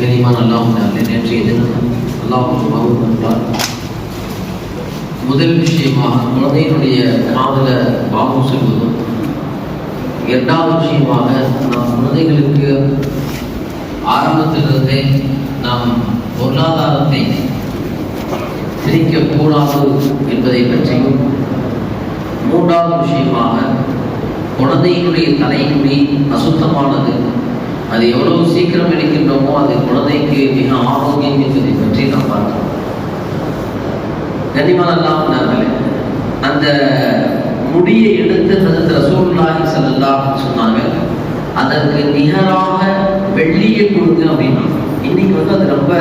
கனிமான் அல்லாஹ் நேற்றைய தினம் அல்லாஹ் வந்தார் முதல் விஷயமாக குழந்தையினுடைய காதல பாவம் சொல்வதும் இரண்டாவது விஷயமாக நாம் குழந்தைகளுக்கு ஆரம்பத்திலிருந்தே நாம் பொருளாதாரத்தை திணிக்கக்கூடாது என்பதை பற்றியும் மூன்றாவது விஷயமாக குழந்தையினுடைய தலைமுடி அசுத்தமானது அது எவ்வளவு சீக்கிரம் எடுக்கின்றோமோ அது குழந்தைக்கு மிக ஆரோக்கியம் என்பதை பற்றி நாம் பார்க்கிறோம். கனிமலெல்லாம் நாங்களே அந்த முடியை எடுத்து ஹசரத் ரசூலுல்லாஹி ஸல்லல்லாஹு சொன்னாங்க அதற்கு நிகராக வெள்ளியை கொடுங்க அப்படின்னா. இன்னைக்கு வந்து அது ரொம்ப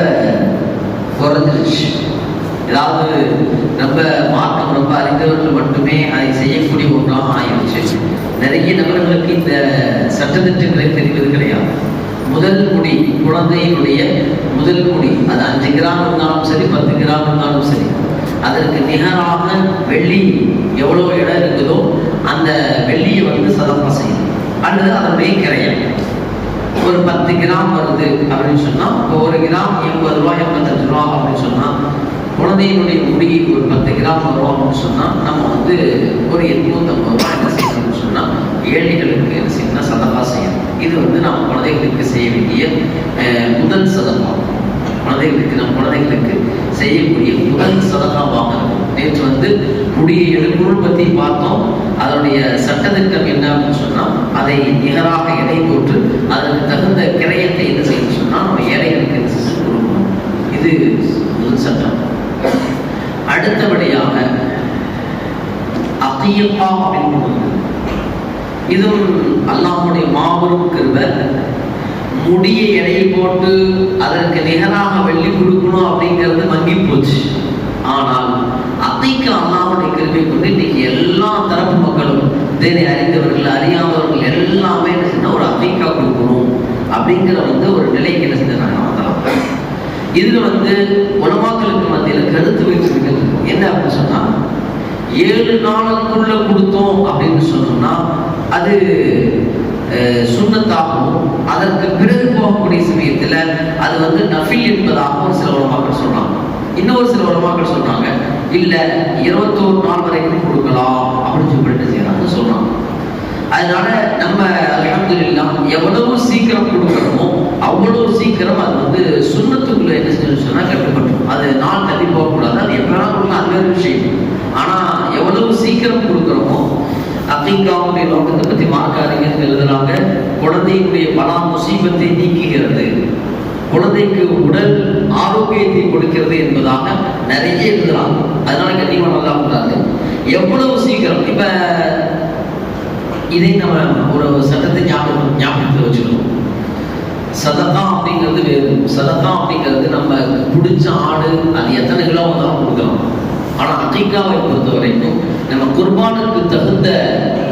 குறைஞ்சிருச்சு. ஏதாவது ரொம்ப மார்க்கம் ரொம்ப அறிந்தவர்கள் மட்டுமே அதை செய்யக்கூடிய ஒன்றாக நிறைய நபர்களுக்கு இந்த சட்டத்திட்டங்களை தெரிவது கிடையாது. முதல் முடி குழந்தையினுடைய முதல் முடி அது அஞ்சு கிராம் இருந்தாலும் சரி பத்து கிராம் இருந்தாலும் சரி அதற்கு நிகராக வெள்ளி எவ்வளோ இடம் இருக்குதோ அந்த வெள்ளியை வந்து சதப்பா செய்யணும். அல்லது அதனுடைய கிரையம் ஒரு பத்து கிராம் வருது அப்படின்னு சொன்னால் ஒரு கிராம் எண்பது ரூபாய் எண்பத்தஞ்சு ரூபா அப்படின்னு சொன்னால் குழந்தையினுடைய முடி ஒரு பத்து கிராம் வரும் அப்படின்னு சொன்னால் நம்ம வந்து ஒரு எட்நூத்தம்பது ரூபாய் என்ன செய்யணும்னு சொன்னா ஏழைகளுக்கு சின்ன செய்யணும்னா செய்யணும். இது வந்து நம்ம குழந்தைகளுக்கு செய்ய வேண்டிய அஹ், முதல் சதப்பா குழந்தைகளுக்கு நம் குழந்தைகளுக்கு செய்யக்கூடிய முதல் சதகாவாக நேற்று வந்து முடிய எழுப்புகள் பற்றி பார்த்தோம். அதனுடைய சட்டத்திட்டம் என்ன அப்படின்னு சொன்னால் அதை நிகராக எடை போட்டு அதற்கு தகுந்த கிரயத்தை என்ன செய்யணும் சொன்னால் நம்ம ஏழைகளுக்கு என்ன செஞ்சு கொடுக்கணும். இது முதல் சட்டம். அடுத்தபடியாக அகியப்பா அப்படின்னு இதுவும் அல்லாஹுடைய மாபெரும் கிருபை. முடியை எடை போட்டு அதற்கு நிகராக வெள்ளி கொடுக்கணும் அப்படிங்கிறது மங்கி போச்சு. ஆனால் அத்தைக்கு அல்லாஹுடைய கிருபை கொண்டு இன்னைக்கு எல்லா தரப்பு மக்களும் தேனை அறிந்தவர்கள் அறியாதவர்கள் எல்லாமே என்ன ஒரு அத்தைக்கா கொடுக்கணும் அப்படிங்கிற வந்து ஒரு நிலைக்கு என்ன செஞ்சாங்க? வந்தலாம் இதுல வந்து உலமாக்களுக்கு மத்தியில் கருத்து வைத்திருக்கிறது என்ன அப்படின்னு சொன்னா ஏழு நாளுக்குள்ள கொடுத்தோம் அப்படின்னு சொன்னோம்னா அது சுண்ணத்தாகவும் அதற்கு பிறகு போகக்கூடிய சமயத்துல அது வந்து நஃபில் என்பதாகவும் சில உலமாக்கள் சொன்னாங்க. இன்னொரு சில உலமாக்கள் சொன்னாங்க இல்ல இருபத்தோரு நாள் வரைக்கும் கொடுக்கலாம் அப்படின்னு சொல்லிட்டு செய்யறாங்க சொன்னாங்க. அதனால நம்ம அலமதுல்லாம் எவ்வளவு சீக்கிரம் கொடுக்கணுமோ அவ்வளவு சீக்கிரம் அது வந்து சுண்ணத்துக்குள்ள என்ன செஞ்சு சொன்னா கட்டுப்பட்டு அது நாள் தள்ளி போகக்கூடாது அது எப்ப வேணா கொடுக்கலாம் அது வேறு விஷயம். ஆனா எவ்வளவு சீக்கிரம் கொடுக்குறோமோ அக்கீக்காவுடைய நோக்கத்தை பத்தி மார்க்க அறிஞர்கள் குழந்தையினுடைய பலா முசீபத்தை நீக்குகிறது. குழந்தைக்கு உடல் ஆரோக்கியத்தை கொடுக்கிறது என்பதாக நிறைய எழுதுறாங்க. அதனால கண்டிப்பா நல்லா கூடாது. எவ்வளவு சீக்கிரம்? இப்ப இதை நம்ம ஒரு சட்டத்தை ஞாபகம் ஞாபகத்தில் வச்சுக்கணும். சதகா அப்படிங்கிறது வேறு. சதகா அப்படிங்கிறது நம்ம பிடிச்ச ஆடு அது எத்தனை கிலோ வந்தாலும் கொடுக்கலாம். ஆனா அகைக்காவை பொறுத்த வரைக்கும் நம்ம குர்பானுக்கு தகுந்த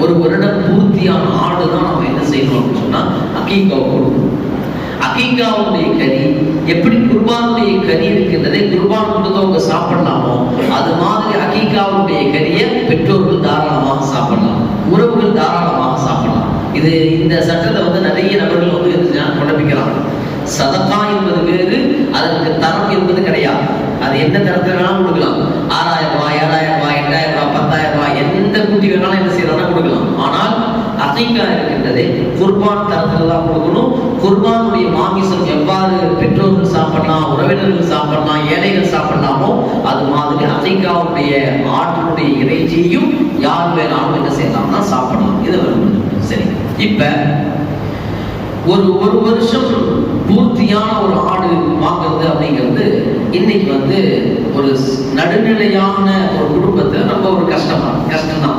ஒரு வருடம் பூர்த்தியான ஆடு தான் நம்ம என்ன செய்யணும் அப்படின்னு சொன்னா அகீக்காவை கொடுக்கணும். அகீகாவுடைய கறி எப்படி குர்பானுடைய கறி இருக்கின்றதே குர்பான் கொடுத்தவங்க சாப்பிடலாமோ அது மாதிரி அகீகாவுடைய கறியை பெற்றோர்கள் தாராளமாக சாப்பிடலாம். உறவுகள் தாராளமாக சாப்பிடலாம். இது இந்த சட்டத்தை வந்து நிறைய நபர்கள் வந்து என்ன குழப்பிக்கிறாங்க சதக்கா என்பது வேறு அதற்கு தரம் என்பது கிடையாது. அது என்ன தரத்துல குட்டி வேணாலும் என்ன செய்யலாம் கொடுக்கலாம். ஆனால் அசைக்கா இருக்கின்றதே குர்பான் தரத்துல தான் கொடுக்கணும். குர்பானுடைய மாமிசம் எவ்வாறு பெற்றோர்கள் சாப்பிடலாம் உறவினர்கள் சாப்பிடலாம் ஏழைகள் சாப்பிடலாமோ அது மாதிரி அசைக்காவுடைய ஆற்றினுடைய இறைச்சியையும் யார் வேணாலும் என்ன செய்யலாம்னா சாப்பிடலாம். இது வருது சரி. இப்ப ஒரு ஒரு வருஷம் பூர்த்தியான ஒரு ஆடு வாங்குறது அப்படிங்கிறது இன்னைக்கு வந்து ஒரு நடுநிலையான ஒரு குடும்பத்தை ரொம்ப ஒரு கஷ்டமா கஷ்டம்தான்.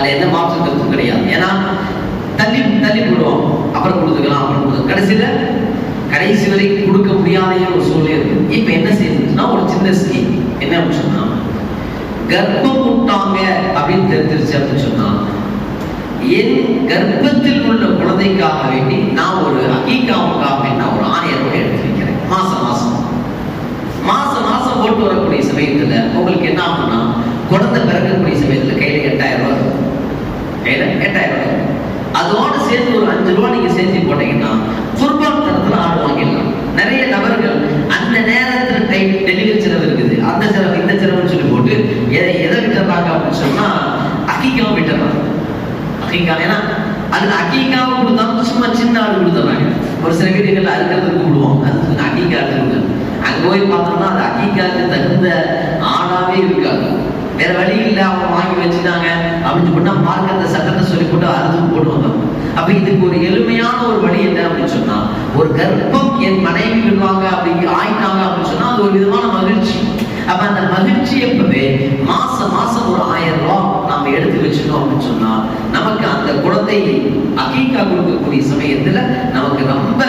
அதுல எந்த மாற்று கருத்தும் கிடையாது. ஏன்னா தள்ளி தள்ளி போடுவோம் அப்புறம் கொடுத்துக்கலாம் அப்புறம் கொடுத்து கடைசியில கடைசி வரை கொடுக்க முடியாத ஒரு சூழ்நிலை இருக்கு. இப்ப என்ன செய்யணும்னா ஒரு சின்ன ஸ்கீம் என்ன அப்படின்னு சொன்னா கர்ப்பம் விட்டாங்க அப்படின்னு தெரிஞ்சிருச்சு அப்படின்னு சொன்னா என் கர்ப்பத்தில் உள்ள குழந்தைக்காக வேண்டி நான் ஒரு அகீகாவுக்காக வேண்டி நான் ஒரு ஆணையர் கூட எடுத்து வைக்கிறேன் மாசம். மாசம் மாசம் மாசம் போட்டு வரக்கூடிய சமயத்துல உங்களுக்கு என்ன ஆகும்னா குழந்தை பிறக்கக்கூடிய சமயத்துல கையில எட்டாயிரம் ரூபாய் அதோடு சேர்த்து ஒரு அஞ்சு ரூபா நீங்க சேர்த்து போட்டீங்கன்னா குர்பான் தரத்துல ஆடு வாங்கிடலாம். நிறைய நபர்கள் அந்த நேரத்தில் டைம் டெலிவரி செலவு இருக்குது. அந்த செலவு இந்த செலவுன்னு சொல்லி போட்டு எதை எதை விட்டுறாங்க அப்படின்னு சொன்னா அக்கிக்காவும் விட்டுறாங்க. அக்கிக்கா ஏன்னா அதுல அக்கிக்காவும் கொடுத்தாலும் சும்மா சின்ன ஆடு கொடுத்துறாங்க. ஒரு சில வீடுகள்ல அறுக்கிறது கூப்பிடுவோம் அது அக்கிக்கா அறுக்கிறது. அங்க போய் பார்த்தோம்னா அது அக்கிக்காக்கு தகுந்த ஆடாவே இருக்காது. வேற வழி இல்லை அவங்க வாங்கி வச்சுட்டாங்க. அப்படின்னு சொன்னா மார்க்கத்தை சட்டத்தை சொல்லி போட்டு அறுதும் போடுவாங்க. அப்ப இதுக்கு ஒரு எளிமையான ஒரு வழி என்ன அப்படின்னு சொன்னா ஒரு கர்ப்பம் என் மனைவி விடுவாங்க அப்படி ஆயிட்டாங்க அப்படின்னு சொன்னா அது ஒரு விதமான மகிழ்ச்சி. அப்ப அந்த மகிழ்ச்சி என்பது மாசம் மாசம் ஒரு ஆயிரம் ரூபாய் நாம எடுத்து வச்சிருக்கோம் அப்படின்னு சொன்னா நமக்கு அந்த குழந்தை அகீக்கா கொடுக்கக்கூடிய சமயத்துல நமக்கு ரொம்ப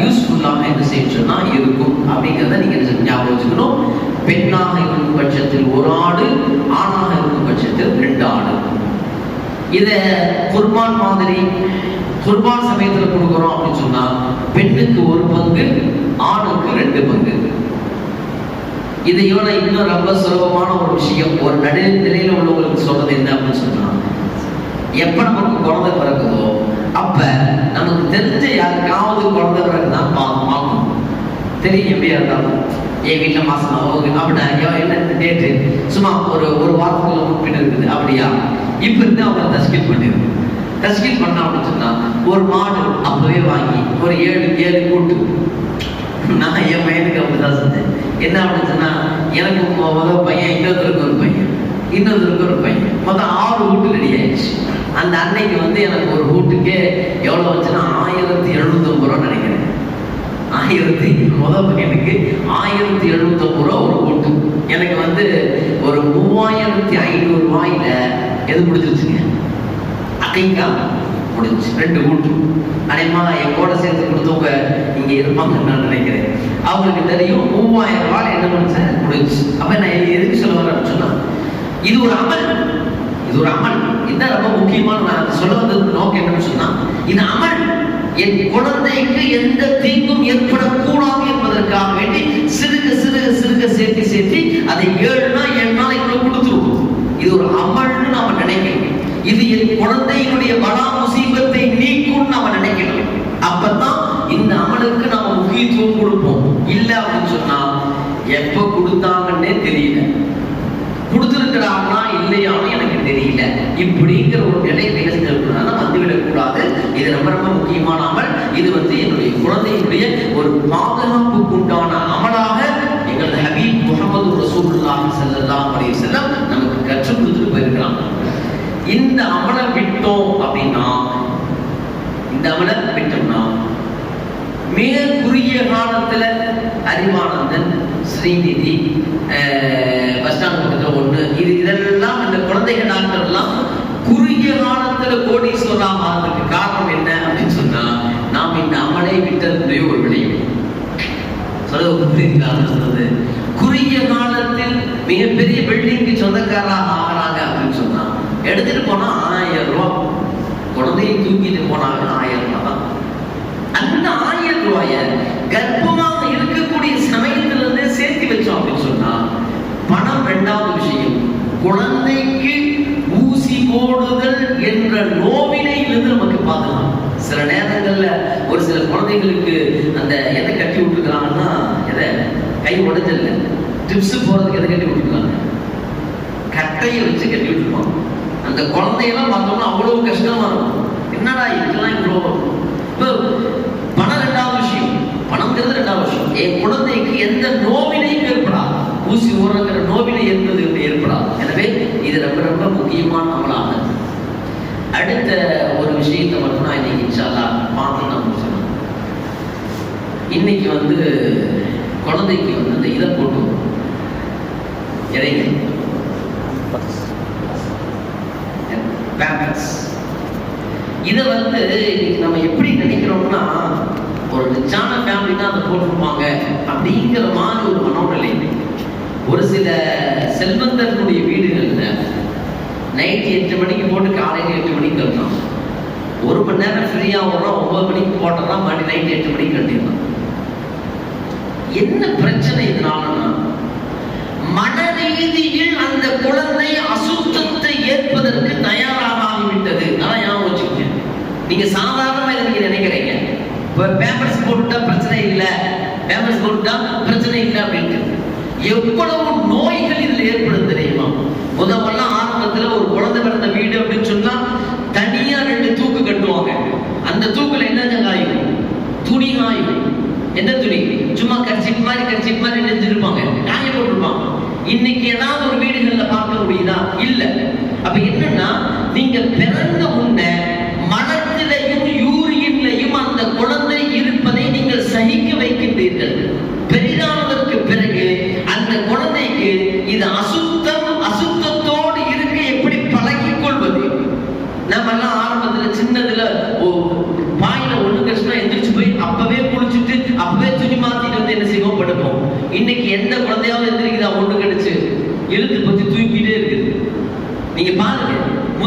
யூஸ்ஃபுல்லாக என்ன செய்யணும்னா சொன்னா இருக்கும். அப்படிங்கிறத நீங்க ஞாபகம் வச்சுக்கணும். பெண்ணாக இருக்கும் பட்சத்தில் ஒரு ஆடு ஆணாக இருக்கும் பட்சத்தில் ரெண்டு ஆடு. இத குர்பான் மாதிரி குர்பான் சமயத்துல கொடுக்குறோம் அப்படின்னு சொன்னா பெண்ணுக்கு ஒரு பங்கு ஆணுக்கு ரெண்டு பங்கு. இதையோட இன்னும் ரொம்ப சுலபமான ஒரு விஷயம் ஒரு நடு நிலையில உள்ளவங்களுக்கு சொல்றது என்ன அப்படின்னு சொன்னா எப்ப நமக்கு குழந்தை பிறக்குதோ அப்ப நமக்கு தெரிஞ்ச யாருக்காவது குழந்தை பிறகுதான் பார்க்கணும் தெரியும் எப்படியா இருந்தாலும். என் வீட்டுல மாசம் அப்படின்னா என்ன டேட்டு சும்மா ஒரு ஒரு வாரத்துக்குள்ள முன்பின் இருக்குது அப்படியா? இப்போ இருந்து அவங்க தஸ்கில் பண்ணிடும் தஸ்கில் பண்ணா அப்படின்னு சொன்னா ஒரு மாடு அப்பவே வாங்கி ஒரு ஏழு ஏழு கூட்டு. நான் என் பையனுக்கு அப்படிதான் செஞ்சேன். என்ன அப்படின்னு சொன்னா எனக்கு மொ- முதல் பையன் இன்னொருத்தருக்கு ஒரு பையன். இன்னொருத்தருக்கு ஒரு பையன். மொத்தம் ஆறு வீட்டு ரெடி ஆயிடுச்சு. அந்த அன்னைக்கு வந்து எனக்கு ஒரு வீட்டுக்கே எவ்வளோ வச்சுன்னா ஆயிரத்தி எழுநூத்தம்பது ரூபா நினைக்கிறேன். ஆயிரத்தி முதல் பையனுக்கு ஆயிரத்தி எழுநூத்தம்பது ரூபா ஒரு கூட்டு. எனக்கு வந்து ஒரு மூவாயிரத்தி ஐநூறு ரூபாயில எது முடிஞ்சிருச்சுங்க? அகைக்கா முடிஞ்சு ரெண்டு கூட்டு. அனைமா என் கூட சேர்த்து கொடுத்தவங்க இங்க இருப்பாங்கன்னு நான் நினைக்கிறேன். அவங்களுக்கு தெரியும் மூவாயிரம் ரூபாய் என்ன பண்ணுச்சேன் முடிஞ்சு. அப்ப நான் எதுக்கு சொல்ல வரேன் சொன்னா இது ஒரு அமல். இது ஒரு அமல். இதுதான் ரொம்ப முக்கியமான நான் சொல்ல வந்தது நோக்கம் என்னன்னு சொன்னா இது அமல் என் குழந்தைக்கு எந்த தீங்கும் ஏற்படக்கூடாது என்பதற்காக வேண்டி சிறுக சிறுக சிறுக சேர்த்து சேர்த்து அதை ஏழு நாளைக்குள்ள கொடுத்துருவோம் இது ஒரு அமல்னு நாம நினைக்கணும் இது என் குழந்தையினுடைய பலா முசீபத்தை நீக்கும் நாம நினைக்கணும். அப்பதான் இந்த அமலுக்கு நாம முக்கியத்துவம் கொடுப்போம். இல்ல அப்படின்னு சொன்னா எப்ப கொடுத்தாங்கன்னே தெரியல. கொடுத்திருக்கிறாங்களா இல்லையான்னு எனக்கு தெரியல. இப்படிங்கிற ஒரு நிலை நிகழ்ந்திருக்கிறதால வந்துவிடக் கூடாது இது ரொம்ப ரொம்ப முக்கியமான அமல் இது வந்து என்னுடைய குழந்தையினுடைய ஒரு பாதுகாப்புக்கு உண்டான அமலாக எங்களது ஹபீப் முகமது ரசூலுல்லாஹி ஸல்லல்லாஹு அலைஹி வஸல்லம் நமக்கு கற்றுக் கொடுத்துட்டு போயிருக்கிறாங்க இந்த அமலை விட்டோம் அப்படின்னா இந்த அமலை விட்டோம்னா மிக குறுகிய காலத்துல அறிவானந்தன் ஸ்ரீநிதி அஹ், பஸ் ஸ்டாண்ட் பக்கத்துல ஒண்ணு இது இதெல்லாம் இந்த குழந்தைகள் டாக்டர் எல்லாம் குறுகிய காலத்துல கோடீஸ்வரா ஆகிறதுக்கு காரணம் என்ன அப்படின்னு சொன்னா நாம் இந்த அமலை விட்டதுடைய ஒரு விளைவு சொல்ல புரியுதுங்களா நான் சொல்றது குறுகிய காலத்தில் மிகப்பெரிய பில்டிங்க்கு சொந்தக்காரராக ஆகிறாங்க அப்படின்னு சொன்னா போனா ஆயிரம் ரூபாய் குழந்தையை தூக்கிட்டு போனாங்க ஆயிரம் ரூபாய் தான். அந்த ஆயிரம் ரூபாய கர்ப்பமாக இருக்கக்கூடிய சமயத்துல இருந்தே சேர்த்து வச்சோம் அப்படின்னு சொன்னா பணம் ரெண்டாவது விஷயம். குழந்தைக்கு ஊசி போடுதல் என்ற நோவினையிலிருந்து நமக்கு பார்க்கலாம். சில நேரங்கள்ல ஒரு சில குழந்தைகளுக்கு அந்த எதை கட்டி விட்டுருக்காங்கன்னா எதை? கை உடைஞ்சல டிப்ஸ் போறதுக்கு எதை கட்டி விட்டுருக்காங்க கட்டையை வச்சு கட்டி விட்டுருக்காங்க அந்த குழந்தையெல்லாம் பார்த்தோம்னா அவ்வளவு கஷ்டமா இருக்கும். என்னடா இதெல்லாம் இவ்வளோ இப்போ பணம் ரெண்டாவது விஷயம். பணம்ங்கிறது ரெண்டாவது விஷயம். என் குழந்தைக்கு எந்த நோவினையும் ஏற்படாது. ஊசி ஊறங்கிற நோவினை என்பது ஏற்படாது. எனவே இது ரொம்ப ரொம்ப முக்கியமான அமலாக. அடுத்த ஒரு விஷயத்தை மட்டும் நான் இன்னைக்கு இன்ஷால்லா பார்த்து நான் முடிச்சிடணும் இன்னைக்கு வந்து குழந்தைக்கு வந்து இந்த இதை போட்டு இறைங்க. பேம்பர்ஸ் இதை வந்து இன்னைக்கு நம்ம எப்படி நினைக்கிறோம்னா ஒரு நிச்சான ஃபேமிலி தான் அதை போட்டிருப்பாங்க அப்படிங்கிற மாதிரி ஒரு மனோநிலை ஒரு சில செல்வந்தர்களுடைய வீடுகளில் நைட் எட்டு மணிக்கு போட்டு காலையில் எட்டு மணிக்கு கட்டணும். ஒரு மணி நேரம் ஃப்ரீயாக வரோம் ஒன்பது மணிக்கு போட்டோம்னா மணி நைட் எட்டு மணிக்கு கட்டிடலாம் என்ன பிரச்சனை இதனால மன ரீதியில் அந்த குழந்தை அசுத்தத்தை ஏற்பதற்கு தயாராக ஆகிவிட்டது அதான் ஞாபகம் வச்சுக்கோங்க நீங்க சாதாரணமா இதை நீங்க நினைக்கிறீங்க பேப்பர்ஸ் போட்டுட்டா பிரச்சனை இல்லை. பேப்பர்ஸ் போட்டுட்டா பிரச்சனை இல்லை அப்படின்ட்டு. எவ்வளவு நோய்கள் இதுல ஏற்படும் தெரியுமா? முதல்லாம் ஆரம்பத்துல ஒரு குழந்தை பிறந்த வீடு அப்படின்னு சொன்னா தனியா ரெண்டு தூக்கு கட்டுவாங்க. அந்த தூக்குல என்னங்க காயும் துணி காயும் என்ன துணி? சும்மா கர்ச்சிப் மாதிரி கர்ச்சிப் மாதிரி நெஞ்சிருப்பாங்க. காய போட்டிருப்பாங்க. இன்னைக்கு ஏதாவது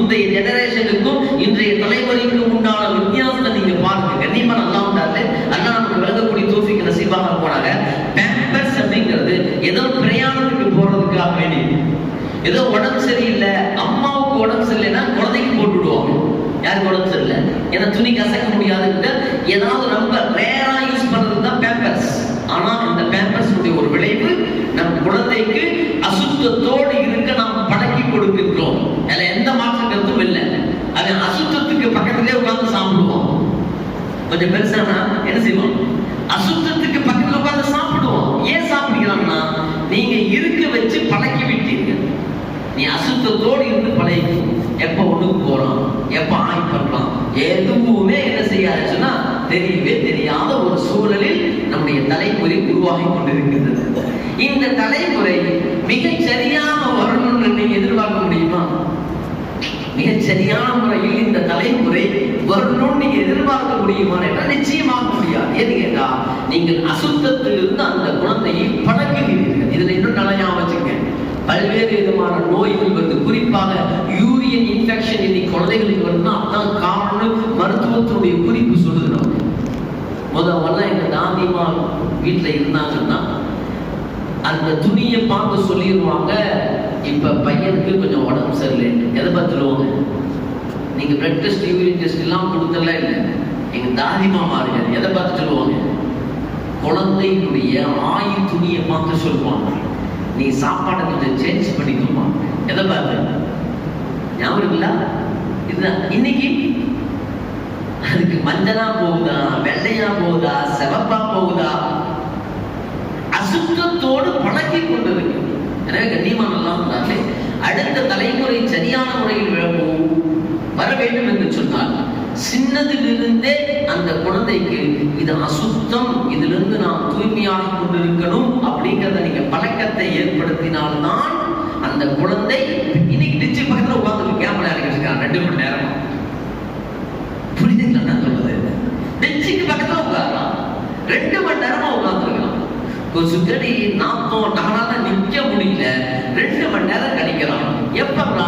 முந்தைய ஜெனரேஷனுக்கும் இன்றைய தலைமுறைக்கும் உண்டான வித்தியாசத்தை நீங்க பாருங்க. கண்டிப்பா நல்லா உண்டாரு அண்ணா நமக்கு விலகக்கூடிய தோஃபிக்கு நசீபாக போனாங்க. பேம்பர்ஸ் அப்படிங்கிறது ஏதோ பிரயாணத்துக்கு போறதுக்காக வேண்டி. ஏதோ உடம்பு சரியில்லை அம்மாவுக்கு உடம்பு சரியில்லைன்னா குழந்தைக்கு போட்டு விடுவாங்க. யாருக்கு உடம்பு சரியில்லை? ஏன்னா துணி கசக்க முடியாதுன்னு ஏதாவது ரொம்ப ரேரா யூஸ் பண்றது தான் பேம்பர்ஸ் ஆனா இந்த பேம்பர்ஸ் ஒரு விளைவு நம் குழந்தைக்கு அசுத்தத்தோடு இருக்க நாம் பழக்கி கொடுக்கின்றோம் அதுல எந்த மாற்று கருத்தும் இல்லை அது அசுத்தத்துக்கு பக்கத்திலே உட்கார்ந்து சாப்பிடுவோம் கொஞ்சம் பெருசானா என்ன செய்வோம்? அசுத்தத்துக்கு பக்கத்துல உட்காந்து சாப்பிடுவோம். ஏன் சாப்பிடுகிறான்னா நீங்க இருக்க வச்சு பழக்கி விட்டீங்க நீ அசுத்தத்தோடு இருந்து பழகி எப்ப ஒண்ணுக்கு போறோம் எப்ப ஆய் பண்ணலாம் எதுவுமே என்ன செய்யாதுன்னா தெரியவே தெரியாத ஒரு சூழலில் நம்முடைய தலைமுறை உருவாகி கொண்டிருக்கின்றது. இந்த தலைமுறை மிகச் சரியாக வரணும்னு நீங்க எதிர்பார்க்க முடியுமா? மிகச் சரியான முறையில் இந்த தலைமுறை வரணும்னு நீங்க எதிர்பார்க்க முடியுமா என்றால் நிச்சயமாக முடியாது. ஏன்னு கேட்டா நீங்கள் அசுத்தத்திலிருந்து அந்த குழந்தையை பழக்குகிறீர்கள். இதுல இன்னும் நல்லா ஞாபகம் வச்சுங்க பல்வேறு விதமான நோய்கள் வருது. குறிப்பாக யூரியன் இன்ஃபெக்ஷன் இன்னைக்கு குழந்தைகளுக்கு வருதுன்னா அதான் காரணம் மருத்துவத்தினுடைய குறிப்பு சொல்லுது நமக்கு. முதல்ல எங்க தாந்திமா வீட்டுல இருந்தாங்கன்னா அந்த துணியை பார்த்து சொல்லிடுவாங்க இப்ப பையனுக்கு கொஞ்சம் உடம்பு சரியில்லை. எதை பார்த்துருவாங்க? நீங்க பிளட் டெஸ்ட் யூரின் டெஸ்ட் எல்லாம் கொடுத்தல இல்லை. எங்க தாதிமா மாறுங்க எதை பார்த்து சொல்லுவாங்க? குழந்தையினுடைய ஆயுள் துணியை பார்த்து சொல்லுவாங்க. நீ சாப்பாடை கொஞ்சம் சேஞ்ச் பண்ணிக்கணுமா எதை பார்த்து? ஞாபகம் இருக்குல்ல? இதுதான். இன்னைக்கு அதுக்கு மஞ்சளா போகுதா வெள்ளையா போகுதா சிவப்பா போகுதா? அசுத்தத்தோடு பழக்கி கொண்டிருக்கு எனவே கண்ணியமா அடுத்த தலைமுறை சரியான முறையில் விளம்பும் வர வேண்டும் என்று சொன்னால் சின்னதிலிருந்தே அந்த குழந்தைக்கு இது அசுத்தம் இதிலிருந்து நாம் தூய்மையாக கொண்டிருக்கணும் அப்படிங்கிறத நீங்க பழக்கத்தை ஏற்படுத்தினால்தான் அந்த குழந்தை இன்னைக்கு டிச்சு பக்கத்துல உட்கார்ந்து கேமரா விளையாடிட்டு ரெண்டு மணி நேரம். புரியுதுங்களா நான் சொல்றது? பெஞ்சுக்கு பக்கத்துல உட்காரலாம் ரெண்டு மணி நேரமா உட்கார்ந்துருக்கலாம் கொசுக்கடி நாத்தம் நானால நிக்க முடியல ரெண்டு மணி நேரம் கழிக்கிறான். எப்படா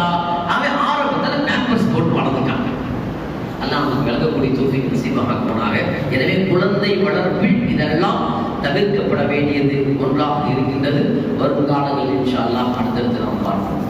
அவன் ஆரம்பத்துல பேம்பர்ஸ் போட்டு வளர்ந்துட்டாங்க அல்லாஹ் நமக்கு விளக்கக்கூடிய தூஃபிக் போனாங்க எனவே குழந்தை வளர்ப்பில் இதெல்லாம் தவிர்க்கப்பட வேண்டியது ஒன்றாக இருக்கின்றது. வரும் காலங்களில் இன்ஷா அல்லாஹ் அடுத்தடுத்து நாம் பார்ப்போம்.